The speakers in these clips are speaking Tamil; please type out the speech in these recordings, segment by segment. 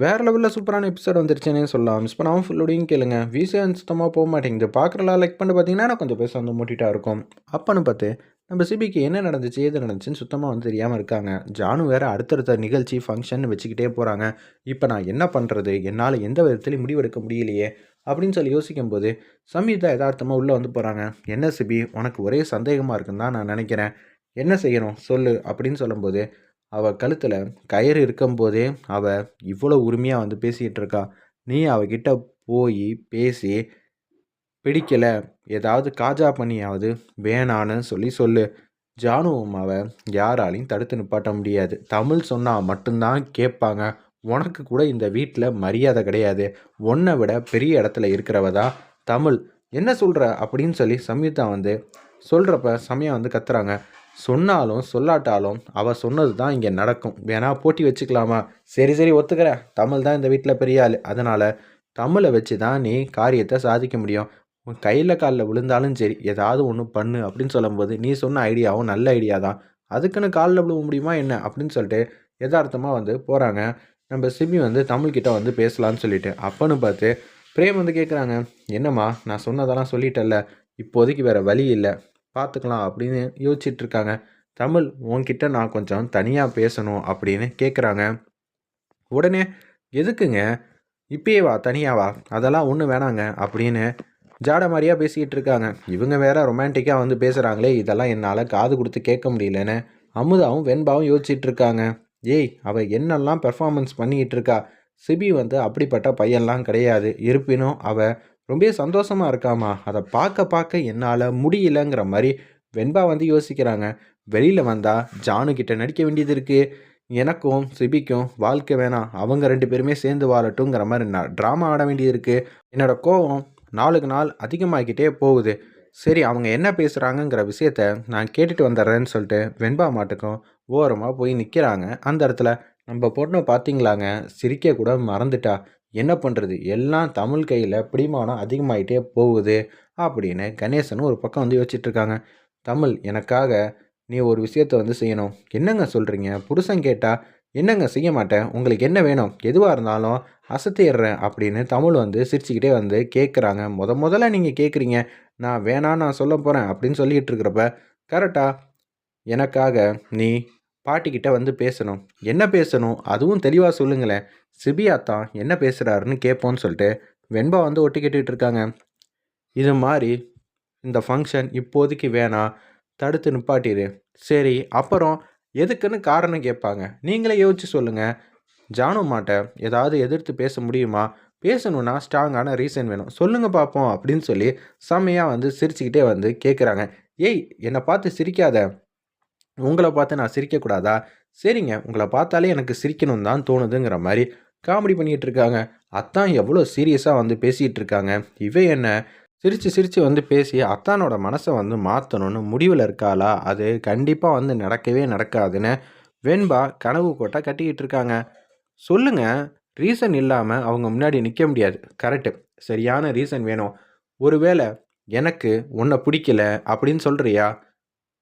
வேறு லெவலில் சூப்பரான எபிசோட் வந்துருச்சுன்னே சொல்லலாம். மிஸ் பண்ணாமல் ஃபுல்லோடையும் கேளுங்க. வீசே சுத்தமாக போக மாட்டேங்குது. பார்க்குறலாம் லைக் பண்ணி பார்த்தீங்கன்னா நான் கொஞ்சம் பேச வந்து மூட்டிட்டா இருக்கும். அப்பன்னு பார்த்து நம்ம சிபிக்கு என்ன நடந்துச்சு எது நடந்துச்சுன்னு சுத்தமாக வந்து தெரியாமல் இருக்காங்க. ஜானு வேறு அடுத்தடுத்த நிகழ்ச்சி ஃபங்க்ஷன் வச்சுக்கிட்டே போகிறாங்க இப்போ நான் என்ன பண்ணுறது என்னால் எந்த விதத்துலையும் முடிவெடுக்க முடியலையே அப்படின்னு சொல்லி யோசிக்கும்போது சமீதா யதார்த்தமாக உள்ளே வந்து போகிறாங்க என்ன சிபி உனக்கு ஒரே சந்தேகமாக இருக்குன்னு தான் நான் நினைக்கிறேன். என்ன செய்யணும்? சொல்லு அப்படின்னு சொல்லும்போது அவள் கழுத்தில் கயிறு இருக்கும்போதே அவள் இவ்வளோ உரிமையாக வந்து பேசிகிட்டு இருக்கா? நீ அவகிட்ட போய் பேசி பிடிக்கலை. ஏதாவது காஜா பண்ணியாவது வேணான்னு சொல்லி சொல்லு. ஜானுவும் அவள் யாராலையும் தடுத்து நிப்பாட்ட முடியாது. தமிழ் சொன்னால் மட்டும்தான் கேட்பாங்க. உனக்கு கூட இந்த வீட்டில் மரியாதை கிடையாது. உன்னை விட பெரிய இடத்துல இருக்கிறவ தான் தமிழ். என்ன சொல்கிற அப்படின்னு சொல்லி சம்யுக்தா வந்து சொல்கிறப்ப சமயம் வந்து கத்துறாங்க. சொன்னாலும் சொல்லாட்டாலும் அவள் சொன்னது தான் இங்கே நடக்கும். வேணா போட்டி வச்சுக்கலாமா? சரி சரி ஒத்துக்கிற. தமிழ் தான் இந்த வீட்டில் பெரிய ஆள். அதனால் தமிழை வச்சு தான் நீ காரியத்தை சாதிக்க முடியும். உன் கையில் காலில் விழுந்தாலும் சரி ஏதாவது ஒன்று பண்ணு அப்படின்னு சொல்லும்போது நீ சொன்ன ஐடியாவும் நல்ல ஐடியா தான் அதுக்குன்னு காலில் விழுவ முடியுமா என்ன? அப்படின்னு சொல்லிட்டு யதார்த்தமாக வந்து போகிறாங்க நம்ம சிமி வந்து தமிழ்கிட்ட வந்து பேசலான்னு சொல்லிட்டு அப்பன்னு பார்த்து பிரேம் வந்து கேட்குறாங்க என்னம்மா நான் சொன்னதெல்லாம் சொல்லிட்டேல்ல இப்போதைக்கு வேறு வழி இல்லை. பார்த்துக்கலாம் அப்படின்னு யோசிச்சுட்டு இருக்காங்க தமிழ் உன்கிட்ட நான் கொஞ்சம் தனியாக பேசணும் அப்படின்னு கேட்குறாங்க உடனே எதுக்குங்க? இப்பயே வா தனியாக வா. அதெல்லாம் ஒன்றும் வேணாங்க அப்படின்னு ஜாட மாதிரியாக பேசிக்கிட்டு இருக்காங்க இவங்க வேற ரொமான்டிக்காக வந்து பேசுகிறாங்களே இதெல்லாம் என்னால் காது கொடுத்து கேட்க முடியலன்னு அமுதாவும் வெண்பாவும் யோசிச்சுட்டு இருக்காங்க ஏய் அவள் என்னெல்லாம் பெர்ஃபார்மன்ஸ் பண்ணிக்கிட்டு இருக்கா சிபி வந்து அப்படிப்பட்ட பையன்லாம் கிடையாது. இருப்பினும் அவள் ரொம்ப சந்தோஷமாக இருக்காமா அதை பார்க்க பார்க்க என்னால் முடியலங்கிற மாதிரி வெண்பா வந்து யோசிக்கிறாங்க. வெளியில் வந்தால் ஜானுக்கிட்ட நடிக்க வேண்டியது இருக்குது எனக்கும் சிபிக்கும் வாழ்க்கை வேணாம். அவங்க ரெண்டு பேருமே சேர்ந்து வாழட்டுங்கிற மாதிரி நான் ட்ராமா ஆட வேண்டியது இருக்குது என்னோடய கோவம் நாளுக்கு நாள் அதிகமாகிக்கிட்டே போகுது. சரி அவங்க என்ன பேசுகிறாங்கங்கிற விஷயத்த நான் கேட்டுட்டு வந்துடுறேன்னு சொல்லிட்டு வெண்பா மாட்டுக்கும் ஓரமாக போய் நிற்கிறாங்க அந்த இடத்துல நம்ம பொண்ணை பார்த்தீங்களாங்க? சிரிக்க கூட மறந்துட்டா. என்ன பண்ணுறது எல்லாம் தமிழ் கையில் பிடிமானம் அதிகமாகிட்டே போகுது அப்படின்னு கணேசன் ஒரு பக்கம் வந்து யோசிச்சுட்ருக்காங்க. தமிழ் எனக்காக நீ ஒரு விஷயத்த வந்து செய்யணும். என்னங்க சொல்கிறீங்க புருஷன் கேட்டால் என்னங்க செய்ய மாட்டேன்? உங்களுக்கு என்ன வேணும்? எதுவாக இருந்தாலும் அசத்திடுறேன் அப்படின்னு தமிழ் வந்து சிரிச்சுக்கிட்டே வந்து கேட்குறாங்க முத முதல்ல நீங்கள் கேட்குறீங்க நான் வேணாம் நான் சொல்ல போகிறேன் அப்படின்னு சொல்லிகிட்டு இருக்கிறப்ப கரெக்டாக எனக்காக நீ பாட்டிக்கிட்ட வந்து பேசணும். என்ன பேசணும்? அதுவும் தெளிவாக சொல்லுங்களேன். சிபியா தான் என்ன பேசுகிறாருன்னு கேட்போன்னு சொல்லிட்டு வெண்பா வந்து ஒட்டி கேட்டுக்கிட்டு இருக்காங்க. இது மாதிரி இந்த ஃபங்க்ஷன் இப்போதைக்கு வேணாம் தடுத்து நிப்பாட்டிடு சரி அப்புறம் எதுக்குன்னு காரணம் கேட்பாங்க. நீங்களே யோசிச்சு சொல்லுங்கள் ஜானு மாட்டை ஏதாவது எதிர்த்து பேச முடியுமா? பேசணுன்னா ஸ்ட்ராங்கான ரீசன் வேணும். சொல்லுங்கள் பார்ப்போம் அப்படின்னு சொல்லி செம்மையாக வந்து சிரிச்சுக்கிட்டே வந்து கேட்குறாங்க ஏய் என்னை பார்த்து சிரிக்காத. உங்களை பார்த்து நான் சிரிக்கக்கூடாதா? சரிங்க. உங்களை பார்த்தாலே எனக்கு சிரிக்கணும் தான் தோணுதுங்கிற மாதிரி காமெடி பண்ணிகிட்டு இருக்காங்க அத்தான் எவ்வளோ சீரியஸாக வந்து பேசிகிட்டு இருக்காங்க இவை என்ன? சிரித்து சிரித்து வந்து பேசி அத்தானோட மனசை வந்து மாற்றணும்னு முடிவில் இருக்காளா? அது கண்டிப்பாக வந்து நடக்கவே நடக்காதுன்னு வெண்பா கனவு கோட்டை கட்டிக்கிட்டு இருக்காங்க சொல்லுங்கள் ரீசன் இல்லாமல் அவங்க முன்னாடி நிற்க முடியாது. கரெக்டு சரியான ரீசன் வேணும். ஒருவேளை எனக்கு உன்னை பிடிக்கல அப்படின்னு சொல்கிறியா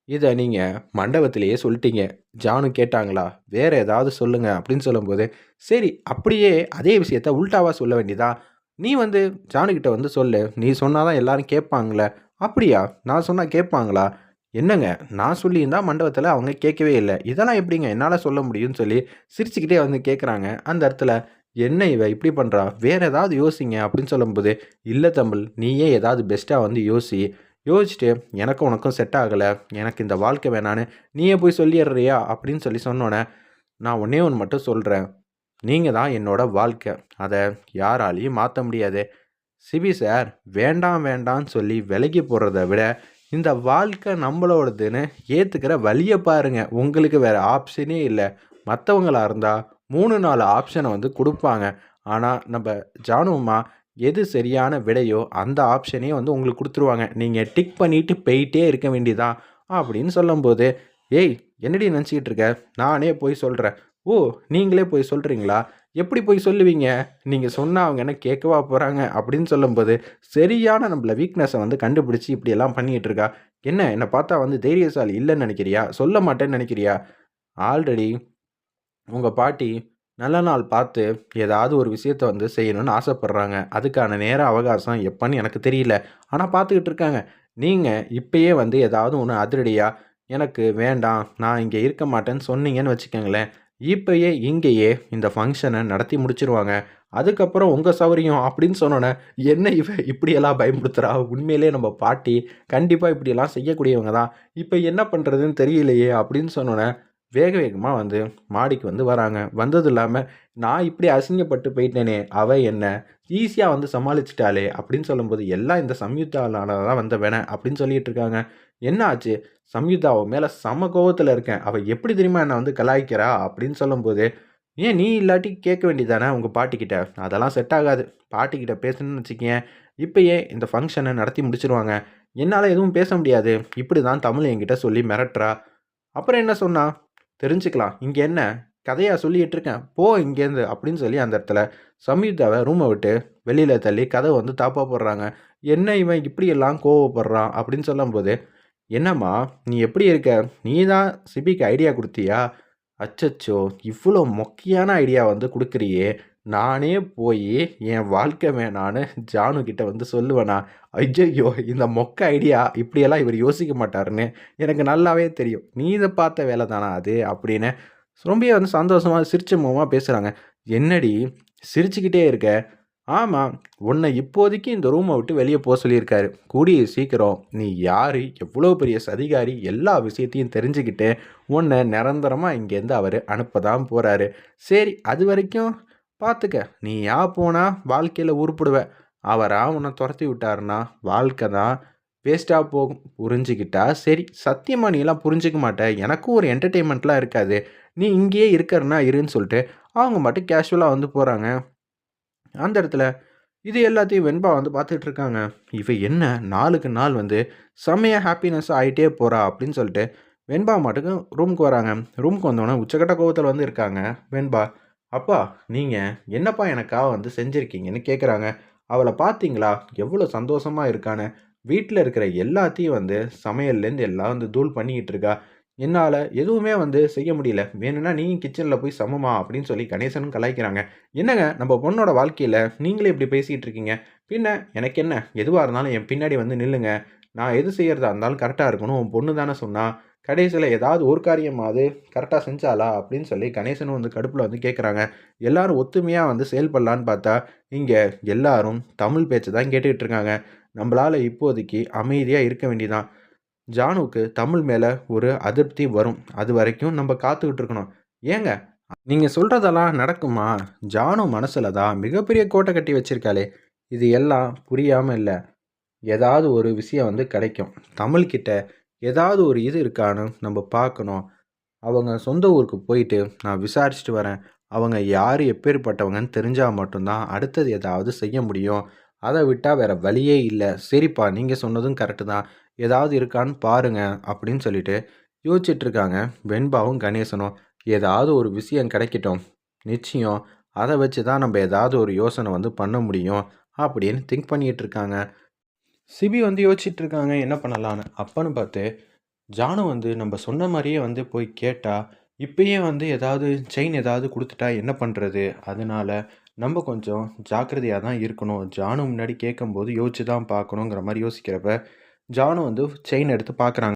இதை நீங்கள் மண்டபத்திலேயே சொல்லிட்டீங்க. ஜானு கேட்டாங்களா? வேறு ஏதாவது சொல்லுங்கள் அப்படின்னு சொல்லும்போது சரி அப்படியே அதே விஷயத்த உல்ட்டாவாக சொல்ல வேண்டியதா? நீ வந்து ஜானுக்கிட்ட வந்து சொல்லு. நீ சொன்னால் தான் எல்லாரும் கேட்பாங்களே. அப்படியா? நான் சொன்னால் கேட்பாங்களா? என்னங்க? நான் சொல்லியிருந்தா மண்டபத்தில் அவங்க கேட்கவே இல்லை. இதெல்லாம் எப்படிங்க? என்னால் சொல்ல முடியும்னு சொல்லி சிரிச்சுக்கிட்டே வந்து கேட்குறாங்க அந்த இடத்துல என்ன இவ இப்படி பண்ணுறா வேறு ஏதாவது யோசிங்க. அப்படின்னு சொல்லும்போது இல்லை தமிழ் நீயே ஏதாவது பெஸ்ட்டாக வந்து யோசி. யோசிச்சுட்டு எனக்கும் உனக்கும் செட் ஆகலை. எனக்கு இந்த வாழ்க்கை வேணான்னு நீயே போய் சொல்லிடுறியா? அப்படின்னு சொல்லி சொன்னோன்னே நான் ஒன்றே ஒன்று மட்டும் சொல்கிறேன் நீங்கள் தான் என்னோடய வாழ்க்கை. அதை யாராலையும் மாற்ற முடியாது. சிபி சார் வேண்டாம் வேண்டாம்னு சொல்லி விலகி போடுறத விட இந்த வாழ்க்கை நம்மளோடதுன்னு ஏற்றுக்கிற வழியை பாருங்கள் உங்களுக்கு வேறு ஆப்ஷனே இல்லை. மற்றவங்களாக இருந்தால் மூணு நாலு ஆப்ஷனை வந்து கொடுப்பாங்க. ஆனால் நம்ம ஜானுமா எது சரியான விடையோ அந்த ஆப்ஷனே வந்து உங்களுக்கு கொடுத்துருவாங்க. நீங்கள் டிக் பண்ணிவிட்டு போயிட்டே இருக்க வேண்டியதான் அப்படின்னு சொல்லும்போது ஏய் என்னடி நினச்சிக்கிட்டு இருக்க? நானே போய் சொல்கிறேன் ஓ நீங்களே போய் சொல்கிறீங்களா எப்படி போய் சொல்லுவீங்க? நீங்கள் சொன்னால் அவங்க என்ன கேட்கவா போகிறாங்க அப்படின்னு சொல்லும்போது சரியான நம்மள வீக்னஸை வந்து கண்டுபிடிச்சி இப்படியெல்லாம் பண்ணிகிட்டு இருக்கா? என்ன என்னை பார்த்தா வந்து தைரியசாலி இல்லைன்னு நினைக்கிறியா? சொல்ல மாட்டேன்னு நினைக்கிறியா? ஆல்ரெடி உங்கள் பாட்டி நல்ல நாள் பார்த்து ஏதாவது ஒரு விஷயத்த வந்து செய்யணும்னு ஆசைப்பட்றாங்க. அதுக்கான நேர அவகாசம் எப்போன்னு எனக்கு தெரியல. ஆனால் பார்த்துக்கிட்டு இருக்காங்க. நீங்கள் இப்பயே வந்து ஏதாவது ஒன்று அதிரடியாக எனக்கு வேண்டாம் நான் இங்கே இருக்க மாட்டேன்னு சொன்னீங்கன்னு வச்சுக்கோங்களேன். இப்பயே இங்கேயே இந்த ஃபங்க்ஷனை நடத்தி முடிச்சிருவாங்க. அதுக்கப்புறம் உங்கள் சௌரியம் அப்படின்னு சொன்னோன்னே என்ன இவ இப்படியெல்லாம் பயன்படுத்துகிறா உண்மையிலே நம்ம பாட்டி கண்டிப்பாக இப்படியெல்லாம் செய்யக்கூடியவங்க தான். இப்போ என்ன பண்ணுறதுன்னு தெரியலையே அப்படின்னு சொன்னோன்னே வேக வேகமாக வந்து மாடிக்கு வந்து வராங்க. வந்தது இல்லாமல் நான் இப்படி அசிங்கப்பட்டு போயிட்டேனே அவ என்ன? ஈஸியாக வந்து சமாளிச்சிட்டாளே அப்படின்னு சொல்லும்போது எல்லாம் இந்த சம்யுக்தாலான தான் வந்த வேண அப்படின்னு சொல்லிட்டு இருக்காங்க. என்ன ஆச்சு? சம்யுக்தா அவன் மேலே சம கோவத்தில் இருக்கேன். அவள் எப்படி தெரியுமா என்னை வந்து கலாய்க்கிறா? அப்படின்னு சொல்லும்போது ஏன் நீ இல்லாட்டி கேட்க வேண்டியதானே உங்கள் பாட்டிக்கிட்ட? அதெல்லாம் செட் ஆகாது. பாட்டிக்கிட்ட பேசணும்னு வச்சுக்கேன் ஏன் இந்த ஃபங்க்ஷனை நடத்தி முடிச்சிருவாங்க. என்னால் எதுவும் பேச முடியாது. இப்படி தான் தமிழ் என்கிட்ட சொல்லி மிரட்டுறா. அப்புறம் என்ன சொன்னா? தெரிஞ்சுக்கலாம். இங்கே என்ன? கதையாக சொல்லிகிட்டு இருக்கேன் போ இங்கேருந்து அப்படின்னு சொல்லி அந்த இடத்துல சம்யுக்தாவை ரூமை விட்டு வெளியில் தள்ளி கதை வந்து தாப்பாக போடுறாங்க. என்ன இவன் இப்படியெல்லாம் கோவப்படுறான்? அப்படின்னு சொல்லும்போது என்னம்மா நீ எப்படி இருக்க? நீ தான் சிபிக்கு ஐடியா கொடுத்தியா? அச்சச்சோ இவ்வளோ மொக்கையான ஐடியா வந்து கொடுக்குறியே. நானே போய் என் வாழ்க்கை வேணான்னு ஜானு கிட்ட வந்து சொல்லுவேனா ஐயோ இந்த மொக்க ஐடியா இப்படியெல்லாம் இவர் யோசிக்க மாட்டாருன்னு எனக்கு நல்லாவே தெரியும். நீ இதை பார்த்த வேலை தானா அது? அப்படின்னு ரொம்ப வந்து சந்தோஷமாக சிரிச்ச முகமாக பேசுகிறாங்க என்னடி சிரிச்சுக்கிட்டே இருக்க? ஆமாம் உன்னை இப்போதைக்கு இந்த ரூமை விட்டு வெளியே போக சொல்லியிருக்காரு. கூடிய சீக்கிரம். நீ யார்? எவ்வளோ பெரிய சதிகாரி? எல்லா விஷயத்தையும் தெரிஞ்சுக்கிட்டு உன்னை நிரந்தரமாக இங்கேருந்து அவர் அனுப்ப தான் போகிறாரு சரி அது வரைக்கும் பார்த்துக்க நீ யா போனால் வாழ்க்கையில் உருப்பிடுவ. அவராக உன்னை துரத்தி விட்டாருன்னா வாழ்க்கை தான் வேஸ்ட்டாக போகும். புரிஞ்சுக்கிட்டா? சரி சத்தியமாக நீலாம் புரிஞ்சிக்க மாட்டேன் எனக்கும் ஒரு என்டர்டெயின்மெண்ட்லாம் இருக்காது. நீ இங்கேயே இருக்கிறனா இருன்னு சொல்லிட்டு அவங்க மட்டும் கேஷுவலாக வந்து போகிறாங்க அந்த இடத்துல இது எல்லாத்தையும் வெண்பா வந்து பார்த்துட்டு இருக்காங்க. இவ என்ன நாளுக்கு நாள் வந்து செம்மையாக ஹாப்பினஸ் ஆகிட்டே போகிறா அப்படின்னு சொல்லிட்டு வெண்பா மாட்டுக்கு ரூமுக்கு வராங்க. ரூமுக்கு வந்தோடனே உச்சக்கட்ட கோவத்தில் வந்து இருக்காங்க வெண்பா. அப்பா நீங்கள் என்னப்பா எனக்காக வந்து செஞ்சுருக்கீங்கன்னு கேட்குறாங்க அவளை பார்த்தீங்களா எவ்வளோ சந்தோஷமாக இருக்கான்னு. வீட்டில் இருக்கிற எல்லாத்தையும் வந்து சமையல்லேருந்து எல்லாம் வந்து தூள் பண்ணிக்கிட்டு இருக்கா. என்னால் எதுவுமே வந்து செய்ய முடியல. வேணும்னா நீங்கள் கிச்சனில் போய் சமமா அப்படின்னு சொல்லி கணேசனும் கலாய்க்கிறாங்க. என்னங்க நம்ம பொண்ணோட வாழ்க்கையில் நீங்களே இப்படி பேசிகிட்டு இருக்கீங்க? பின்ன எனக்கு என்ன? எதுவாக இருந்தாலும் என் பின்னாடி வந்து நில்லுங்க. நான் எது செய்கிறதா இருந்தாலும் கரெக்டாக இருக்கணும். உன் பொண்ணு தானே சொன்னால் கடைசியில் ஏதாவது ஒரு காரியமாவது கரெக்டாக செஞ்சாலா அப்படின்னு சொல்லி கணேசனும் வந்து கடுப்பில் வந்து கேட்குறாங்க எல்லாரும் ஒத்துமையாக வந்து செயல்படலான்னு பார்த்தா இங்கே எல்லாரும் தமிழ் பேச்சு தான் கேட்டுக்கிட்டு இருக்காங்க. நம்மளால் இப்போதைக்கு அமைதியாக இருக்க வேண்டியதான் ஜானுக்கு தமிழ் மேலே ஒரு அதிருப்தி வரும். அது வரைக்கும் நம்ம காத்துக்கிட்டு இருக்கணும். ஏங்க நீங்கள் சொல்கிறதெல்லாம் நடக்குமா? ஜானு மனசில் தான் மிகப்பெரிய கோட்டை கட்டி வச்சிருக்காளே. இது எல்லாம் புரியாமல் இல்லை. ஏதாவது ஒரு விஷயம் வந்து கிடைக்கும். தமிழ்கிட்ட ஏதாவது ஒரு இது இருக்கான்னு நம்ம பார்க்கணும். அவங்க சொந்த ஊருக்கு போயிட்டு நான் விசாரிச்சுட்டு வரேன். அவங்க யார் எப்பேற்பட்டவங்கன்னு தெரிஞ்சால் மட்டும்தான் அடுத்தது ஏதாவது செய்ய முடியும். அதை விட்டால் வேறு வழியே இல்லை. சரிப்பா நீங்கள் சொன்னதும் கரெக்டு தான். ஏதாவது இருக்கான்னு பாருங்கள் அப்படின்னு சொல்லிட்டு யோசிச்சிட்ருக்காங்க வெண்பாவும் கணேசனும். ஏதாவது ஒரு விஷயம் கிடைக்கட்டும். நிச்சயம். அதை வச்சு தான் நம்ம ஏதாவது ஒரு யோசனை வந்து பண்ண முடியும் அப்படின்னு திங்க் பண்ணிகிட்டு இருக்காங்க. சிபி வந்து யோசிச்சுட்டு இருக்காங்க என்ன பண்ணலான்னு. அப்பன்னு பார்த்து ஜானு வந்து நம்ம சொன்ன மாதிரியே வந்து போய் கேட்டால் இப்பயே வந்து ஏதாவது செயின் ஏதாவது கொடுத்துட்டா என்ன பண்ணுறது அதனால நம்ம கொஞ்சம் ஜாக்கிரதையாக தான் இருக்கணும். ஜானு முன்னாடி கேட்கும்போது யோசிச்சு தான் பார்க்கணுங்கிற மாதிரி யோசிக்கிறப்ப ஜானு வந்து செயின் எடுத்து பார்க்குறாங்க.